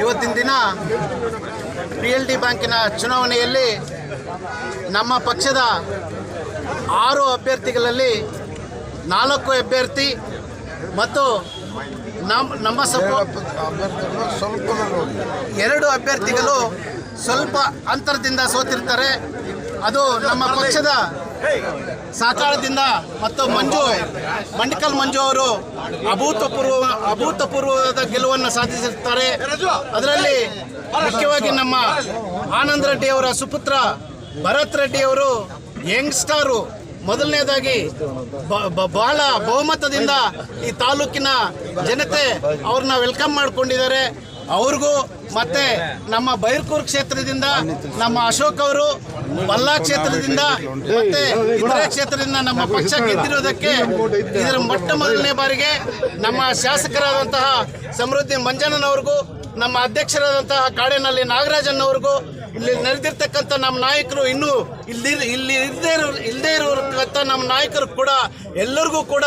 ಇವತ್ತಿನ ದಿನ P L D ಬ್ಯಾಂಕಿನ ಚುನಾವಣೆಯಲ್ಲಿ ನಮ್ಮ ಪಕ್ಷದ ಆರು ಅಭ್ಯರ್ಥಿಗಳಲ್ಲಿ ನಾಲ್ಕು ಅಭ್ಯರ್ಥಿ ಮತ್ತು ನಮ್ಮ ನಮ್ಮ ಸ್ವಲ್ಪ ಎರಡು ಅಭ್ಯರ್ಥಿಗಳು ಸ್ವಲ್ಪ ಅಂತರದಿಂದ ಸೋತಿರ್ತಾರೆ. ಅದು ನಮ್ಮ ಪಕ್ಷದ ಸಹಕಾರದಿಂದ ಮತ್ತು ಮಂಜು ಮಂಡಿಕಲ್ ಮಂಜು ಅವರು ಅಭೂತಪೂರ್ವ, ಅಭೂತಪೂರ್ವದ ಗೆಲುವನ್ನು ಸಾಧಿಸಿರ್ತಾರೆ. ಅದರಲ್ಲಿ ಮುಖ್ಯವಾಗಿ ನಮ್ಮ ಆನಂದ್ ರೆಡ್ಡಿ ಅವರ ಸುಪುತ್ರ ಭರತ್ ರೆಡ್ಡಿ ಅವರು ಯಂಗ್ಸ್ಟಾರು. ಮೊದಲನೇದಾಗಿ ಬಹಳ ಬಹುಮತದಿಂದ ಈ ತಾಲೂಕಿನ ಜನತೆ ಅವ್ರನ್ನ ವೆಲ್ಕಮ್ ಮಾಡ್ಕೊಂಡಿದ್ದಾರೆ. ಅವ್ರಿಗೂ ಮತ್ತೆ ನಮ್ಮ ಬೈರ್ಕೂರ್ ಕ್ಷೇತ್ರದಿಂದ ನಮ್ಮ ಅಶೋಕ್ ಅವರು ಬಲ್ಲಾ ಕ್ಷೇತ್ರದಿಂದ ಮತ್ತೆ ಇತರೆ ಕ್ಷೇತ್ರದಿಂದ ನಮ್ಮ ಪಕ್ಷ ಗೆದ್ದಿರೋದಕ್ಕೆ ಇದರ ಮೊಟ್ಟ ಮೊದಲನೇ ಬಾರಿಗೆ ನಮ್ಮ ಶಾಸಕರಾದಂತಹ ಸಮೃದ್ಧಿ ಮಂಜಣ್ಣನವ್ರಿಗೂ, ನಮ್ಮ ಅಧ್ಯಕ್ಷರಾದಂತಹ ಕಾಡೇನಹಳ್ಳಿ ನಾಗರಾಜನ್ನವ್ರಿಗೂ, ಇಲ್ಲಿ ನೆರೆದಿರ್ತಕ್ಕಂಥ ನಮ್ಮ ನಾಯಕರು ಇನ್ನೂ ಇಲ್ಲಿ ಇಲ್ಲಿ ಇಲ್ಲದೇ ಇರೋ ಇಲ್ಲದೇ ಇರೋಕ್ಕಂಥ ನಮ್ಮ ನಾಯಕರು ಕೂಡ ಎಲ್ಲರಿಗೂ ಕೂಡ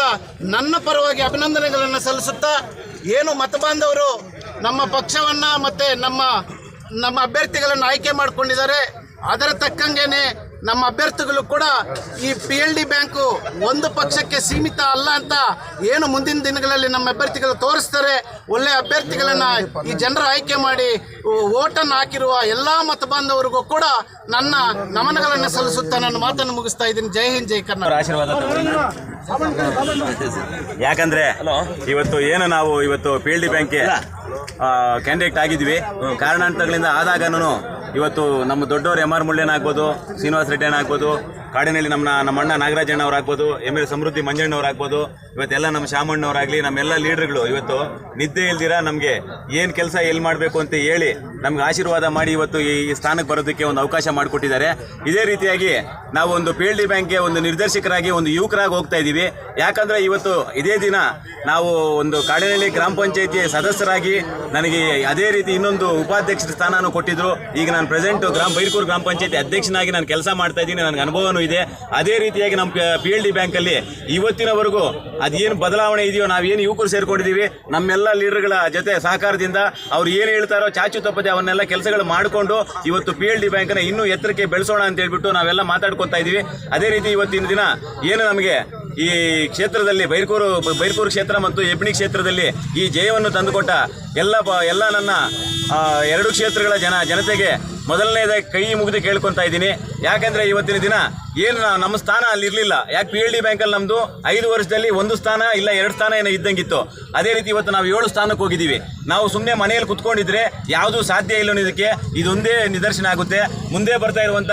ನನ್ನ ಪರವಾಗಿ ಅಭಿನಂದನೆಗಳನ್ನು ಸಲ್ಲಿಸುತ್ತಾ, ಏನು ಮತಬಾಂಧವರು ನಮ್ಮ ಪಕ್ಷವನ್ನ ಮತ್ತೆ ನಮ್ಮ ನಮ್ಮ ಅಭ್ಯರ್ಥಿಗಳನ್ನು ಆಯ್ಕೆ ಮಾಡಿಕೊಂಡಿದ್ದಾರೆ. ಅದರ ತಕ್ಕಂಗೆನೆ ನಮ್ಮ ಅಭ್ಯರ್ಥಿಗಳು ಕೂಡ ಈ ಪಿ ಎಲ್ ಡಿ ಬ್ಯಾಂಕು ಒಂದು ಪಕ್ಷಕ್ಕೆ ಸೀಮಿತ ಅಲ್ಲ ಅಂತ ಏನು ಮುಂದಿನ ದಿನಗಳಲ್ಲಿ ನಮ್ಮ ಅಭ್ಯರ್ಥಿಗಳು ತೋರಿಸ್ತಾರೆ. ಒಳ್ಳೆ ಅಭ್ಯರ್ಥಿಗಳನ್ನು ಈ ಜನರ ಆಯ್ಕೆ ಮಾಡಿ ಓಟನ್ನು ಹಾಕಿರುವ ಎಲ್ಲ ಮತ ಬಾಂಧವರಿಗೂ ಕೂಡ ನನ್ನ ನಮನಗಳನ್ನು ಸಲ್ಲಿಸುತ್ತಾ ನನ್ನ ಮಾತನ್ನು ಮುಗಿಸ್ತಾ ಇದ್ದೀನಿ. ಜೈ ಹಿಂದ್ ಜೈ ಕರ್ನಾಟಕ. ಆಶೀರ್ವಾದ ಯಾಕಂದ್ರೆ ಇವತ್ತು ಏನು ನಾವು ಇವತ್ತು ಪಿ ಎಲ್ ಡಿ ಬ್ಯಾಂಕ್ಗೆ ಕ್ಯಾಂಡಿಡೇಟ್ ಆಗಿದ್ವಿ. ಕಾರಣಾಂತರಗಳಿಂದ ಆದಾಗನೂ ಇವತ್ತು ನಮ್ಮ ದೊಡ್ಡವರು ಎಂ ಆರ್ ಮುಳ್ಳೇನ ಆಗ್ಬೋದು, ಶ್ರೀನಿವಾಸ ರೆಡ್ಡಿ ಆಗ್ಬೋದು, ಕಾಡಿನಲ್ಲಿ ನಮ್ಮ ನಮ್ಮ ಅಣ್ಣ ನಾಗರಾಜಣ್ಣ ಅವ್ರು ಆಗ್ಬೋದು ಎಂ ಎಲ್ ಸಮೃದ್ಧಿ ಮಂಜಣ್ಣವ್ರು ಆಗ್ಬೋದು, ಇವತ್ತೆಲ್ಲ ನಮ್ಮ ಶಾಮಣ್ಣವ್ರಾಗ್ಲಿ ನಮ್ಮೆಲ್ಲ ಲೀಡರ್ಗಳು ಇವತ್ತು. ನಿದ್ದೆ ಇಲ್ದಿರ ನಮಗೆ ಏನು ಕೆಲಸ ಎಲ್ಲಿ ಮಾಡಬೇಕು ಅಂತ ಹೇಳಿ ನಮ್ಗೆ ಆಶೀರ್ವಾದ ಮಾಡಿ ಇವತ್ತು ಈ ಸ್ಥಾನಕ್ಕೆ ಬರೋದಕ್ಕೆ ಒಂದು ಅವಕಾಶ ಮಾಡಿಕೊಟ್ಟಿದ್ದಾರೆ. ಇದೇ ರೀತಿಯಾಗಿ ನಾವು ಒಂದು ಪಿ ಎಲ್ ಡಿ ಬ್ಯಾಂಕ್ಗೆ ಒಂದು ನಿರ್ದೇಶಕರಾಗಿ ಒಂದು ಯುವಕರಾಗಿ ಹೋಗ್ತಾ ಇದ್ದೀವಿ. ಯಾಕಂದ್ರೆ ಇವತ್ತು ಇದೇ ದಿನ ನಾವು ಒಂದು ಕಾಡಿನಲ್ಲಿ ಗ್ರಾಮ ಪಂಚಾಯಿತಿ ಸದಸ್ಯರಾಗಿ ನನಗೆ ಅದೇ ರೀತಿ ಇನ್ನೊಂದು ಉಪಾಧ್ಯಕ್ಷ ಸ್ಥಾನನೂ ಕೊಟ್ಟಿದ್ರು. ಈಗ ನಾನು ಪ್ರೆಸೆಂಟ್ ಗ್ರಾಮ ಬೈರ್ಕೂರು ಗ್ರಾಮ ಪಂಚಾಯತಿ ಅಧ್ಯಕ್ಷನಾಗಿ ನಾನು ಕೆಲಸ ಮಾಡ್ತಾ ಇದ್ದೀನಿ. ನನಗೆ ಅನುಭವನೂ ಇದೆ. ಅದೇ ರೀತಿಯಾಗಿ ನಮ್ಮ ಪಿ ಎಲ್ ಡಿ ಬ್ಯಾಂಕಲ್ಲಿ ಇವತ್ತಿನವರೆಗೂ ಅದೇನು ಬದಲಾವಣೆ ಇದೆಯೋ ನಾವೇನು ಯುವಕರು ಸೇರ್ಕೊಂಡಿದ್ದೀವಿ. ನಮ್ಮೆಲ್ಲ ಲೀಡರ್ಗಳ ಜೊತೆ ಸಹಕಾರದಿಂದ ಅವ್ರು ಏನು ಹೇಳ್ತಾರೋ ಚಾಚು ತಪ್ಪದೆ ಅವನ್ನೆಲ್ಲ ಕೆಲಸಗಳು ಮಾಡಿಕೊಂಡು ಇವತ್ತು ಪಿ ಎಲ್ ಡಿ ಬ್ಯಾಂಕ್ನ ಇನ್ನೂ ಎತ್ತರಕ್ಕೆ ಬೆಳೆಸೋಣ ಅಂತ ಹೇಳ್ಬಿಟ್ಟು ನಾವೆಲ್ಲ ಮಾತಾಡ್ಕೊತಾ ಇದ್ದೀವಿ ಅದೇ ರೀತಿ ಇವತ್ತಿನ ದಿನ ಏನು ನಮಗೆ ಈ ಕ್ಷೇತ್ರದಲ್ಲಿ ಬೈರ್ಕೂರು ಬೈರ್ಕೂರು ಕ್ಷೇತ್ರ ಮತ್ತು ಹೆಬ್ಣಿ ಕ್ಷೇತ್ರದಲ್ಲಿ ಈ ಜಯವನ್ನು ತಂದುಕೊಟ್ಟ ಎಲ್ಲ ಎಲ್ಲ ನನ್ನ ಎರಡು ಕ್ಷೇತ್ರಗಳ ಜನ, ಜನತೆಗೆ ಮೊದಲನೇದಾಗಿ ಕೈ ಮುಗಿದು ಕೇಳ್ಕೊತಾ ಇದ್ದೀನಿ. ಯಾಕಂದ್ರೆ ಇವತ್ತಿನ ದಿನ ಏನು ನಮ್ಮ ಸ್ಥಾನ ಅಲ್ಲಿ ಇರಲಿಲ್ಲ. ಯಾಕೆ ಪಿ ಎಲ್ ಡಿ ಬ್ಯಾಂಕಲ್ಲಿ ನಮ್ಮದು ಐದು ವರ್ಷದಲ್ಲಿ ಒಂದು ಸ್ಥಾನ, ಇಲ್ಲ ಎರಡು ಸ್ಥಾನ ಏನೋ ಇದ್ದಂಗಿತ್ತು. ಅದೇ ರೀತಿ ಇವತ್ತು ನಾವು ಏಳು ಸ್ಥಾನಕ್ಕೆ ಹೋಗಿದ್ದೀವಿ. ನಾವು ಸುಮ್ಮನೆ ಮನೆಯಲ್ಲಿ ಕುತ್ಕೊಂಡಿದ್ರೆ ಯಾವುದೂ ಸಾಧ್ಯ ಇಲ್ಲ ಅನ್ನೋದಕ್ಕೆ ಇದೊಂದೇ ನಿದರ್ಶನ ಆಗುತ್ತೆ. ಮುಂದೆ ಬರ್ತಾ ಇರುವಂಥ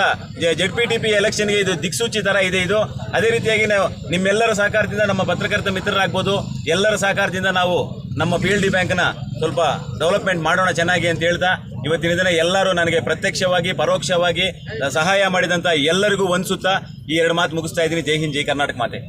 ಜೆಡ್ ಪಿ ಟಿ ಪಿ ಎಲೆಕ್ಷನ್ಗೆ ಇದು ದಿಕ್ಸೂಚಿ ಥರ ಇದೆ ಇದು. ಅದೇ ರೀತಿಯಾಗಿ ನಾವು ನಿಮ್ಮೆಲ್ಲರ ಸಹಕಾರದಿಂದ ನಮ್ಮ ಪತ್ರಕರ್ತ ಮಿತ್ರರಾಗ್ಬೋದು. ಎಲ್ಲರ ಸಹಕಾರದಿಂದ ನಾವು ನಮ್ಮ ಪಿ ಎಲ್ ಡಿ ಬ್ಯಾಂಕ್ನ ಸ್ವಲ್ಪ ಡೆವಲಪ್ಮೆಂಟ್ ಮಾಡೋಣ ಚೆನ್ನಾಗಿ ಅಂತ ಹೇಳ್ತಾ, ಇವತ್ತಿನ ದಿನ ಎಲ್ಲರೂ ನನಗೆ ಪ್ರತ್ಯಕ್ಷವಾಗಿ, ಪರೋಕ್ಷವಾಗಿ ಸಹಾಯ ಮಾಡಿದಂಥ ಎಲ್ಲರಿಗೂ ಒಂದ್ಸುತ್ತಾ ಈ ಎರಡು ಮಾತು ಮುಗಿಸ್ತಾ ಇದ್ದೀನಿ. ಜೈ ಹಿಂದ್, ಜೈ ಕರ್ನಾಟಕ ಮಾತೆ.